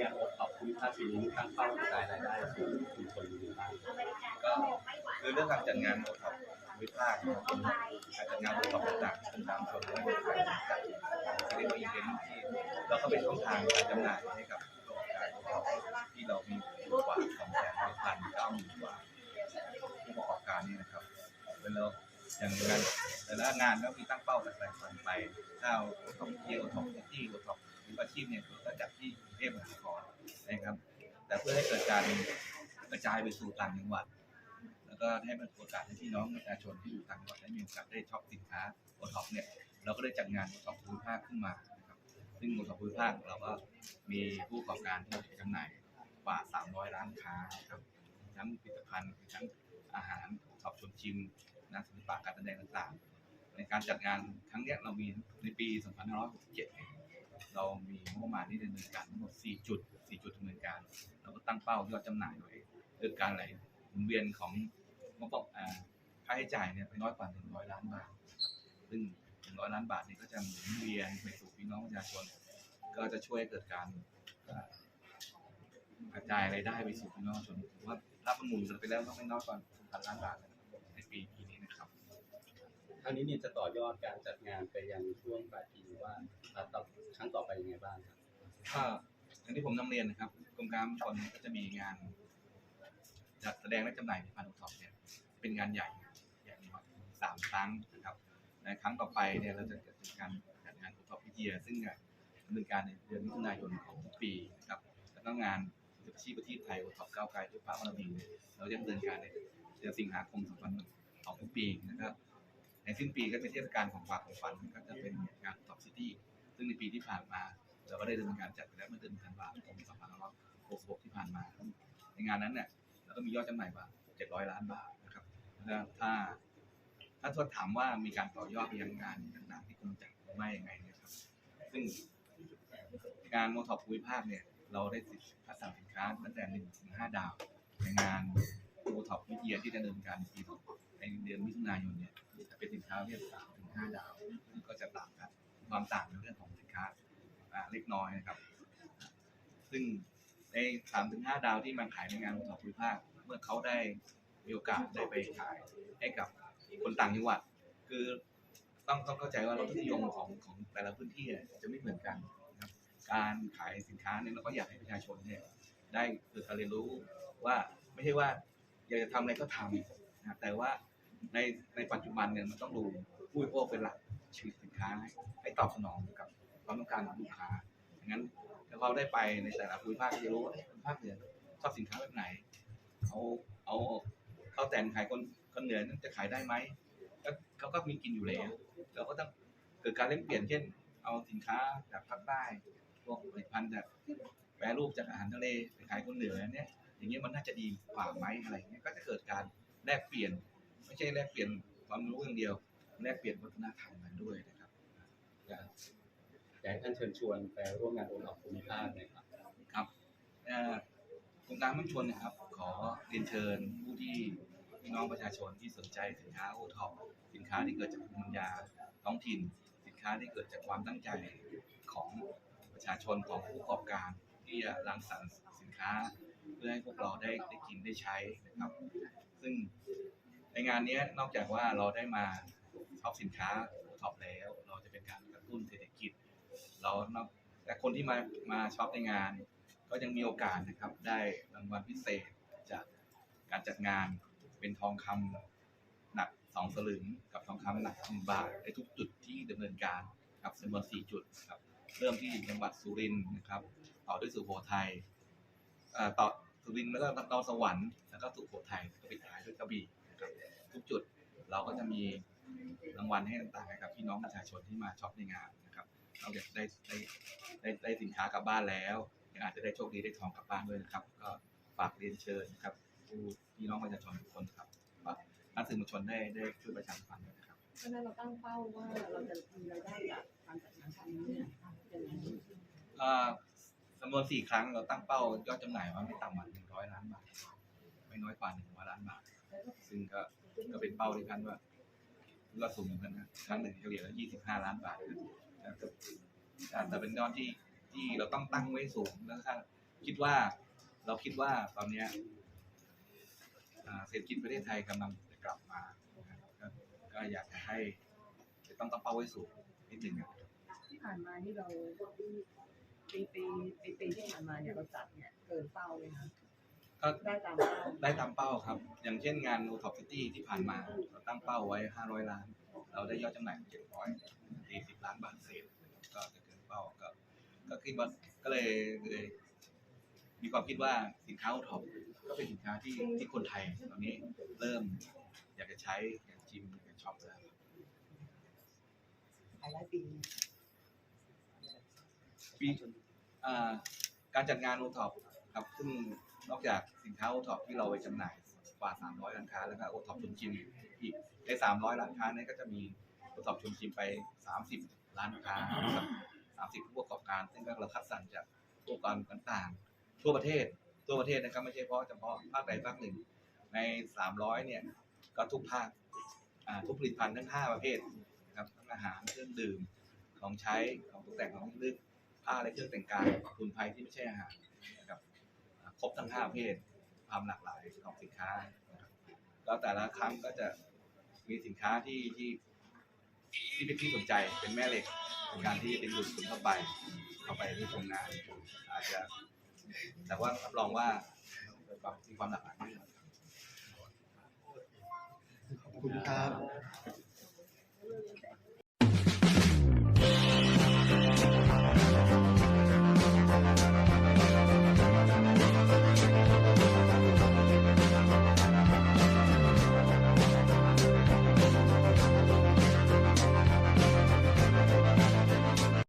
งานโอท็อปภูมิภาคปีนี้มีตั้งเป้ากระจายรายได้สู่ชุมชนอยู่บ้างก็คือเรื่องการจัดงานโอท็อปวิภาคเป็นการจัดงานโอท็อปต่างๆเป็นตามชนและเป็นการจัดเรียกว่าอีเวนที่เราก็เป็นช่องทางการจำหน่ายให้กับผู้ประกอบการโอท็อปที่เรามีกว่าสองแสนพันเก้าหมื่นกว่าผู้ประกอบการนี่นะครับเป็นเรา อย่างงานแต่ละงานก็มีตั้งเป้าแตกต่างกันไปถ้าเอาโอท็อปที่โอท็อปที่โอท็อปวิชาชีพเนี่ยก็จัดที่กรุงเทพมหานครนะครับ แต่เพื่อให้เกิดการกระจายไปสู่ต่างจังหวัด แล้วก็ให้มันโอกาสให้พี่น้องประชาชนที่อยู่ต่างจังหวัดได้มีโอกาสได้ช็อปสินค้าโอท็อปเนี่ยเราก็ได้จัดงานโอท็อปภูมิภาคขึ้นมานะครับซึ่งโอท็อปภูมิภาคเราก็มีผู้ประกอบการที่จำหน่ายกว่า 300 ร้านค้านะครับทั้งผลิตภัณฑ์ทั้งอาหารสอบชวนชิม งานศิลปะการแสดงต่างๆ ในการจัดงานครั้งนี้เรามีในปี 2567 เรามีงบประมาณที่ดำเนินการทั้งหมด 4 จุด 4 จุดดำเนินการ เราก็ตั้งเป้ายอดจำหน่ายไว้เรื่องการไหลหมุนเวียนของงบประอ่าค่าใช้จ่ายเนี่ยไม่น้อยกว่า 100 ล้านบาทซึ่ง 100 ล้านบาทนี่ก็จะหมุนเวียนไปสู่พี่น้องประชาชน ก็จะช่วยเกิดการกระจายรายได้ไปสู่พี่น้องประชาชนว่าถ้ามันหมุนไปแล้วก็ไม่น้อยกว่า100ล้านบาทในปีปีนี้ รั้งนี้เนี่ยจะต่อยอดการจัดงานไปยังช่วงปลายปีหรือว่าอ่าต่อครั้งต่อไปยังไงบ้างครับ ก็อย่างที่ผมนำเรียนนะครับกรมการชนก็จะมีงาน จัดแสดงและจำหน่ายผลิตภัณฑ์โอท็อปเนี่ยเป็นงานใหญ่ใหญ่มากสามครั้งนะครับในครั้งต่อไปเนี่ยเราจะจัดการจัดงานโอท็อปพิเทียซึ่งจะดำเนินการในเดือนมิถุนายนของทุกปีนะครับแล้วก็งานสุขชีพประเทศไทยโอท็อปก้าวไกลด้วยพระบารมีเนี่ยเราจะดำเนินการในเดือนสิงหาคม2000ของทุกปีนะครับ ในสิ้นปีก็เป็นเทศกาลของฝากของฝันก็จะเป็นงานท็อปซิตี้ซึ่งในปีที่ผ่านมาเราก็ได้ดำเนินการจัดไปแล้วเมื่อเดือนธันวาคม2566 ที่ผ่านมา ในงานนั้นเนี่ยเราก็มียอดจำหน่ายกว่า 700 ล้านบาทนะครับแล้วถ้าถ้าทวดถามว่ามีการต่อยอดไปยังงานต่างๆที่กรมจัดหรือไม่ยังไงเนี่ยครับ ซึ่งงานโมท็อปภูมิภาคเนี่ยเราได้สิทธิ์คัดสรรสินค้าตั้งแต่1ถึง5ดาว ในงานโมท็อปวิทยาที่จะดำเนินการในปีในเดือนมิถุนายนเนี่ยจะเป็นสินาเรียก3ถึง5ดาวก็จะต่างกันความต่างในเรื่องของสินค้าเล็กน้อยนะครับ ซึ่งในสามถึงห้าดาวที่มาขายในงานของภูมิภาคเมื่อเขาได้มีโอกาสได้ไปขายให้กับคนต่างจังหวัด คือต้องต้องเข้าใจว่ารสนิยมของของแต่ละพื้นที่จะไม่เหมือนกันนะครับ การขายสินค้าเนี่ยเราก็อยากให้ประชาชนเนี่ยได้เกิดการเรียนรู้ว่าไม่ใช่ว่าอยากจะทำอะไรก็ทำนะแต่ว่า ในในปัจจุบันเนี่ยมันต้องดูผู้บริโภคเป็นหลักชีวิตสินค้าให้ตอบสนองกับความต้องการของลูกค้าอย่างนั้นถ้าเขาได้ไปในแต่ละภูมิภาคจะรู้ว่าภูมิภาคเหนือชอบสินค้าแบบไหนเอาเอาข้าวแต่นขายคนคนเหนือนั้นจะขายได้ไหมเขาก็มีกินอยู่แล้วเราก็ต้องเกิดการเล่นเปลี่ยนเช่น เอาสินค้าจากภาคใต้พวกผลิตภัณฑ์จากแปรรูปจากอาหารทะเลไปขายคนเหนือเนี่ยอย่างเงี้ยมันน่าจะดีกว่าไหมอะไรเงี้ยก็จะเกิดการแลกเปลี่ยน ไม่ใช่แลกเปลี่ยนความรู้อย่างเดียว แลกเปลี่ยนวัฒนธรรมกันด้วยนะครับอยากให้ท่านเชิญชวนไปร่วมงานโอท็อปภูมิภาคหน่อยครับครับเอ่อโครงการมั่นชนนะครับ ขอเรียนเชิญผู้ที่พี่น้องประชาชนที่สนใจสินค้าโอท็อปสินค้าที่เกิดจากภูมิปัญญาท้องถิ่น สินค้าที่เกิดจากความตั้งใจของประชาชนของผู้ประกอบการที่จะรังสรรค์สินค้า เพื่อให้พวกเราได้ได้กินได้ใช้นะครับ ซึ่ง ในงานนี้นอกจากว่าเราได้มาช็อปสินค้าโอท็อปแล้ว เราจะเป็นการกระตุ้นเศรษฐกิจ เรานแต่คนที่มามาช็อปในงาน ก็ยังมีโอกาสนะครับ ได้รางวัลพิเศษจากการจัดงานเป็นทองคำหนักสองสลึงกับทองคำหนักหนึ่งบาทในทุกจุดที่ดำเนินการครับจำนวนสี่จุดครับเริ่มที่จังหวัดสุรินทร์นะครับ ต่อด้วยสุโขทัยต่อสุรินทร์แล้วก็นครสวรรค์แล้วก็สุโขทัยก็ปิดท้ายด้วยกระบี่นะครับทุกจุด เราก็จะมีรางวัลให้ต่างๆให้กับพี่น้องประชาชนที่มาช็อปในงานนะครับเราจะได้ได้ได้ได้สินค้ากลับบ้านแล้วยังอาจจะได้โชคดีได้ทองกลับบ้านด้วยนะครับ ก็ฝากเรียนเชิญนะครับผู้พี่น้องประชาชนทุกคนครับฝากนักสื่อมวลชนได้ได้ช่วยประชาสัมพันธ์ด้วยนะครับเพราะฉะนั้นเราตั้งเป้าว่าเราจะมีรายได้จากการจัดงานครั้งนี้เนี่ยยังไงเอ่อจำนวนสี่ครั้งเราตั้งเป้ายอดจำหน่ายว่าไม่ต่ำกว่าหนึ่งร้อยล้านบาทไม่น้อยกว่าหนึ่งร้อยล้านบาทซึ่งก็ ก็เป็นเป้าที่ท่านว่าก็สูงเหมือนกันนะครั้งหนึ่งเฉลี่ยแล้วยี่สิบห้าล้านบาทนะแต่แต่เป็นยอดที่ที่เราต้องตั้งไว้สูงแล้วถ้าคิดว่าเราคิดว่าตอนเนี้ยเศรษฐกิจประเทศไทยกำลังจะกลับมานะครับก็อยากจะให้ต้องตั้งเป้าไว้สูงนิดหนึ่งอะที่ผ่านมานี่เราปีปีปีปีที่ผ่านมาเนี่ยเราจัดเนี่ยเกินเป้าเลยนะ ก็ได้ตามเป้าได้ตามเป้าครับ อย่างเช่นงาน o t o p City ที่ผ่านมาเราตั้งเป้าไว้ 500 ล้าน เราได้ยอดจำหน่าย 740 ล้านบาทเศษก็จะเกินเป้าก็ก็คิดว่าก็เลยเลย มีความคิดว่าสินค้า o t o p ก็เป็นสินค้าที่ที่คนไทยตอนนี้เริ่มอยากจะใช้อยากชิมอยากจะช็อปแล้วหลายปีปีอ่าการจัดงาน o t o p ครับซึ่ง นอกจากสินค้า o t o p ที่เราไปจำหน่ายกว่า 300 ร้านค้าแล้วก็ o t o p ชวนชิมอีกใน 300 ร้านค้าเนี้ก็จะมี o t o p ชวนชิมไป 30 ร้านค้านะครับ 30ผู้ประกอบการ ซึ่งก็เราคัดสรรจากผู้ประกอบการต่างๆ ทั่วประเทศทั่วประเทศนะครับไม่ใช่เฉพาะเฉพาะภาคใดภาคหนึ่ง ใน 300 เนี่ยก็ทุกภาคอ่าทุกผลิตภัณฑ์ทั้ง 5 ประเภทนะครับทั้งอาหารเครื่องดื่มของใช้ของตกแต่งของที่ลึกผ้าและเครื่องแต่งกายสมุนไพรที่ไม่ใช่อาหารนะครับ ครบทั้ง5ประเภทความหลากหลายของสินค้านะครับแล้วแต่ละครั้งก็จะมีสินค้าที่ที่ที่เป็นที่สนใจเป็นแม่เหล็กในการที่จะดึงดูดคนเข้าไป เข้าไปที่ชมงานอาจจะ แต่ว่ารับรองว่ามีความหลากหลายแน่นอนขอบคุณครับ